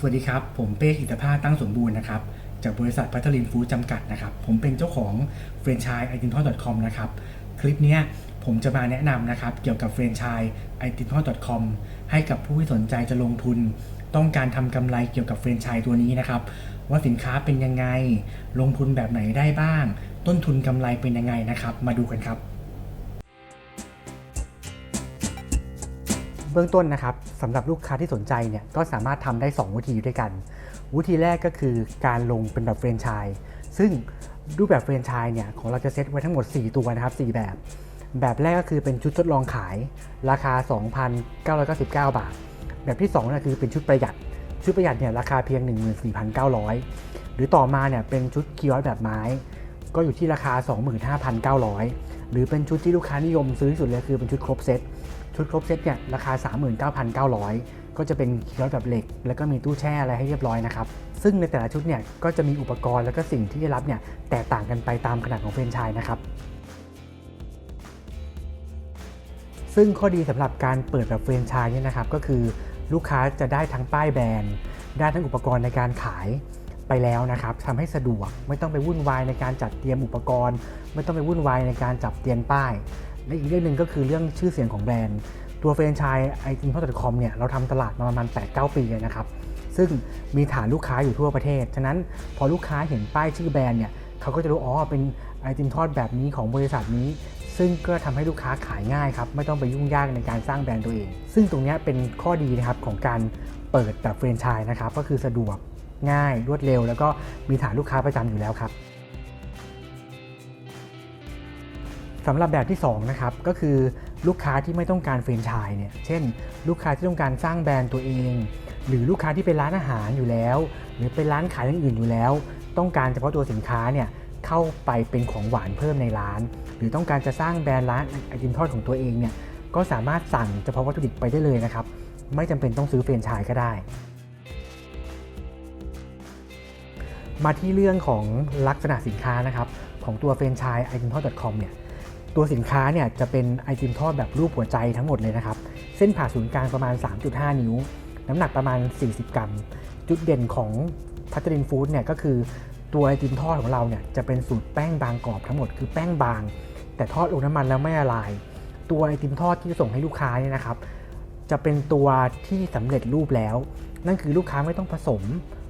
สวัสดีครับ ผมเป้กิตภาตั้งสมบูรณ์นะครับ จากบริษัทพัทลินฟู้ดจำกัดนะครับ ผมเป็นเจ้าของแฟรนไชส์ i t i n t o c o m นะครับ คลิปนี้ผมจะมาแนะนำนะครับ เกี่ยวกับแฟรนไชส์ i t i n t o c o m ให้กับผู้ที่สนใจจะลงทุน ต้องการทำกำไรเกี่ยวกับแฟรนไชส์ตัวนี้นะครับ ว่าสินค้าเป็นยังไง ลงทุนแบบไหนได้บ้าง ต้นทุนกำไรเป็นยังไงนะครับ มาดูกันครับ เบื้องต้นนะครับสำหรับลูกค้าที่สนใจเนี่ยก็สามารถทำได้ 2 วิธีด้วยกัน วิธีแรกก็คือการลงเป็นแบบเฟรนไชส์ซึ่งรูปแบบเฟรนไชส์เนี่ยของเราจะเซตไว้ทั้งหมด 4 ตัวนะครับ 4 แบบ แบบแรกก็คือเป็นชุดทดลองขาย ราคา 2,999 บาท แบบที่2นะคือเป็นชุดประหยัด ชุดประหยัดเนี่ยราคาเพียง 14,900 หรือต่อมาเนี่ยเป็นชุดคีย์อแบบไม้ ก็อยู่ที่ราคา 25,900 หรือเป็นชุดที่ลูกค้านิยมซื้อที่สุดเลยคือเป็นชุดครบเซต ชุดครบเซตเนี่ยราคา 39,900 ก็จะเป็นคีย์ออสแบบเหล็ก แล้วก็มีตู้แช่อะไรให้เรียบร้อยนะครับ ซึ่งในแต่ละชุดเนี่ยก็จะมีอุปกรณ์แล้วก็สิ่งที่ได้รับเนี่ยแตกต่างกันไปตามขนาดของแฟรนชส์นะครับซึ่งข้อดีสำหรับการเปิดแบบแฟรนชส์เนี่ยนะครับก็คือลูกค้าจะได้ทั้งป้ายแบรนด์ได้ทั้งอุปกรณ์ในการขายไปแล้วนะครับทำให้สะดวกไม่ต้องไปวุ่นวายในการจัดเตรียมอุปกรณ์ ไม่ต้องไปวุ่นวายในการจับเตียนป้าย และอีกเรื่องหนึ่งก็คือเรื่องชื่อเสียงของแบรนด์ ตัวแฟรนไชส์ไอจินทอคอมเนี่ยเราทำตลาดมาประมาณ 8-9 ปีเลยนะครับ ซึ่งมีฐานลูกค้าอยู่ทั่วประเทศ ฉะนั้นพอลูกค้าเห็นป้ายชื่อแบรนด์เนี่ยเขาก็จะรู้อ๋อเป็นไอติมทอดแบบนี้ของบริษัทนี้ ซึ่งก็ทำให้ลูกค้าขายง่ายครับ ไม่ต้องไปยุ่งยากในการสร้างแบรนด์ตัวเอง ซึ่งตรงนี้เป็นข้อดีนะครับของการเปิดแบบแฟรนไชส์นะครับ ก็คือสะดวกง่ายรวดเร็ว แล้วก็มีฐานลูกค้าประจำอยู่แล้วครับ สำหรับแบบที่2นะครับก็คือลูกค้าที่ไม่ต้องการแฟรนชส์เนี่ยเช่น ลูกค้าที่ต้องการสร้างแบรนด์ตัวเอง หรือลูกค้าที่เป็นร้านอาหารอยู่แล้ว หรือเป็นร้านขายอย่างอื่นอยู่แล้ว ต้องการเฉพาะตัวสินค้าเนี่ยเข้าไปเป็นของหวานเพิ่มในร้าน หรือต้องการจะสร้างแบรนด์ร้านไอติมทอดของตัวเองเนี่ยก็สามารถสั่งเฉพาะวัตถุดิบไปได้เลยนะครับไม่จำเป็นต้องซื้อแฟรนชส์ก็ได้ มาที่เรื่องของลักษณะสินค้านะครับของตัวแฟรนไชส์ i t i m t o c o m เนี่ย ตัวสินค้าเนี่ยจะเป็นไอติมทอดแบบรูปหัวใจทั้งหมดเลยนะครับ เส้นผ่าศูนย์กลางประมาณ 3.5 นิ้ว น้ำหนักประมาณ 40 กรัม จุดเด่นของพัตรินฟู้ดเนี่ยก็คือตัวไอติมทอดของเราเนี่ยจะเป็นสูตรแป้งบางกรอบทั้งหมดคือแป้งบาง แต่ทอดลงน้ำมันแล้วไม่ละลาย ตัวไอติมทอดที่ส่งให้ลูกค้าเนี่ยนะครับ จะเป็นตัวที่สำเร็จรูปแล้ว นั่นคือลูกค้าไม่ต้องผสม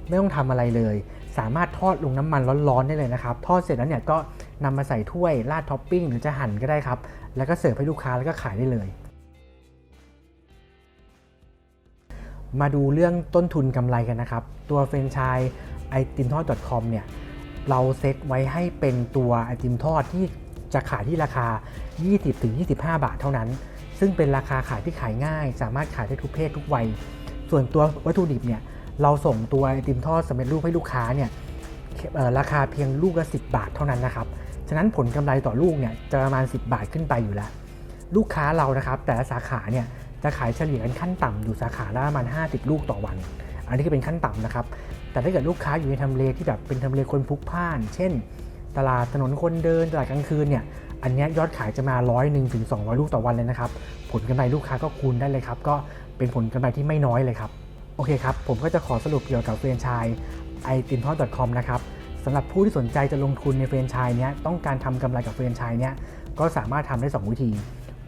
ไม่ต้องทำอะไรเลย สามารถทอดลงน้ำมันร้อนๆได้เลยนะครับ ทอดเสร็จแล้วเนี่ยก็ นำมาใส่ถ้วยราดท็อปปิ้งหรือจะหั่นก็ได้ครับ แล้วก็เสิร์ฟให้ลูกค้าแล้วก็ขายได้เลย มาดูเรื่องต้นทุนกำไรกันนะครับ ตัวเฟรนช i ส์ไอติมทอด .com เนี่ยเราเซตไว้ให้เป็นตัวไอติมทอดที่จะขายที่ราคา 20-25 บาทเท่านั้น ซึ่งเป็นราคาขายที่ขายง่าย สามารถขายได้ทุกเพศทุกวัย ส่วนตัววัตถุดิบเนี่ยเราส่งตัวไอติมทอดสำเร็จรูปให้ลูกค้าเนี่ยราคาเพียงลูกละ 10 บาทเท่านั้นนะครับ ฉะนั้นผลกำไรต่อลูกเนี่ยจะประมาณ 10 บาทขึ้นไปอยู่แล้ว ลูกค้าเรานะครับแต่ละสาขาเนี่ยจะขายเฉลี่ยกันขั้นต่ำอยู่สาขาละประมาณ 50 ลูกต่อวัน อันนี้ก็เป็นขั้นต่ำนะครับ แต่ถ้าเกิดลูกค้าอยู่ในทำเลที่แบบเป็นทำเลคนพลุกพล่าน เช่น ตลาดถนนคนเดินตลาดกลางคืนเนี่ย อันนี้ยอดขายจะมาร้อยหนึ่งถึง200ลูกต่อวันเลยนะครับ ผลกำไรลูกค้าก็คูณได้เลยครับ ก็เป็นผลกำไรที่ไม่น้อยเลยครับ โอเคครับ ผมก็จะขอสรุปเกี่ยวกับแฟรนไชส์ไอติมทอด .com นะครับ สำหรับผู้ที่สนใจจะลงทุนในแฟรนไชส์เนี้ยต้องการทำกำไรกับแฟรนไชส์เนี้ยก็สามารถทำได้ 2 วิธี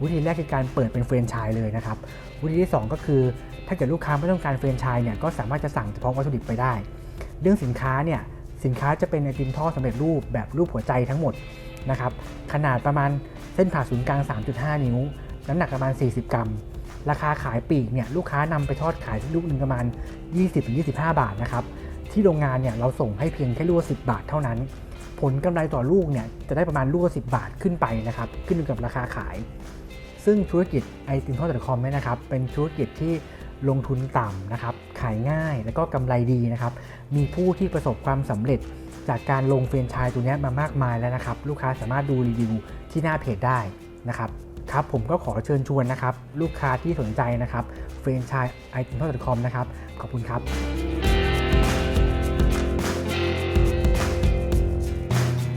วิธีแรกคือการเปิดเป็นแฟรนไชส์เลยนะครับ วิธีที่ 2 ก็คือ ถ้าเกิดลูกค้าไม่ต้องการแฟรนไชส์เนี่ยก็สามารถจะสั่งเฉพาะวัตถุดิบไปได้ เรื่องสินค้าเนี่ยสินค้าจะเป็นไอติมท่อดสำเร็จรูปแบบรูปหัวใจทั้งหมดนะครับขนาดประมาณเส้นผ่าศูนย์กลาง 3.5 นิ้ว น้ำหนักประมาณ 40 กรัม ราคาขายปีกเนี่ยลูกค้านำไปทอดขายที่ลูกหนึ่งประมาณ 20-25 บาทนะครับ ที่โรงงานเนี่ยเราส่งให้เพียงแค่ลูกละ10บาทเท่านั้น ผลกำไรต่อลูกเนี่ยจะได้ประมาณลูกละ10บาทขึ้นไปนะครับขึ้นอยู่กับราคาขาย ซึ่งธุรกิจไอติมทอด .com เนี่ยนะครับเป็นธุรกิจที่ลงทุนต่ำนะครับขายง่ายแล้วก็กำไรดีนะครับมีผู้ที่ประสบความสำเร็จจากการลงเฟรนชส์ตัวนี้มามากมายแล้วนะครับ ลูกค้าสามารถดูรีวิวที่หน้าเพจได้นะครับครับผมก็ขอเชิญชวนนะครับ ลูกค้าที่สนใจนะครับเฟรนชส์ไอติมทอด .com นะครับ ขอบคุณครับ